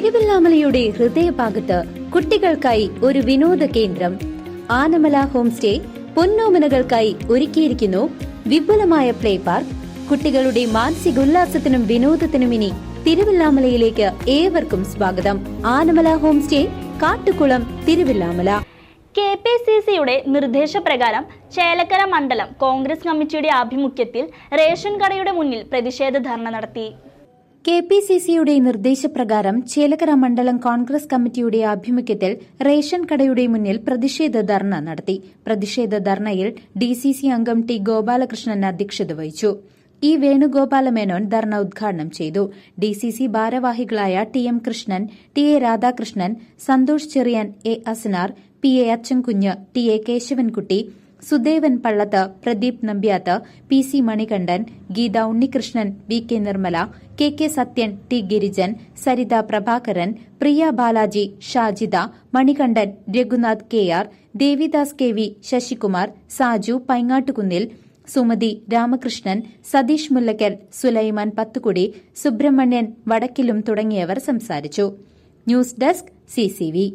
തിരുവല്ലാമലയുടെ ഹൃദയഭാഗത്ത് കുട്ടികൾക്കായി ഒരു വിനോദ കേന്ദ്രം. ആനമല ഹോം സ്റ്റേ പൊന്നോമനകൾക്കായി ഒരുക്കിയിരിക്കുന്നു. വിപുലമായ പ്ലേ പാർക്ക്. കുട്ടികളുടെ മാനസികോല്ലാസത്തിനും വിനോദത്തിനും ഇനി തിരുവല്ലാമലയിലേക്ക് ഏവർക്കും സ്വാഗതം. Anamala home stay Kattukulam Thiruvilwamala. K P C സിയുടെ നിർദ്ദേശപ്രകാരം ചേലക്കര മണ്ഡലം കോൺഗ്രസ് കമ്മിറ്റിയുടെ ആഭിമുഖ്യത്തിൽ റേഷൻ കടയുടെ മുന്നിൽ പ്രതിഷേധ ധർണ നടത്തി. കെ പി സി സിയുടെ നിർദ്ദേശപ്രകാരം ചേലക്കര മണ്ഡലം കോൺഗ്രസ് കമ്മിറ്റിയുടെ ആഭിമുഖ്യത്തിൽ റേഷൻ കടയുടെ മുന്നിൽ പ്രതിഷേധ ധർണ നടത്തി. പ്രതിഷേധ ധർണയിൽ ഡി സി സി അംഗം ടി ഗോപാലകൃഷ്ണൻ അധ്യക്ഷത വഹിച്ചു. ഇ വേണുഗോപാലമേനോൻ ധർണ ഉദ്ഘാടനം ചെയ്തു. ഡി സി സി ഭാരവാഹികളായ T M Krishnan T A Radhakrishnan Santhosh Cheriyan A Asanar P A Achankunju T A Kesavankutty Sudevan Pallath Pradeep Nambiath P C Manikandan Geetha Unnikrishnan V K Nirmala K K Sathyan T Girijan Saritha Prabhakaran Priya Balaji Shajida Manikandan Raghunath K R Devidas K V Sasikumar Saju Paingattukunnil Sumathi Ramakrishnan Satheesh Mullakkal Sulaiman Pathukudi Subramanian വടക്കിലും തുടങ്ങിയവർ സംസാരിച്ചു. News desk CCV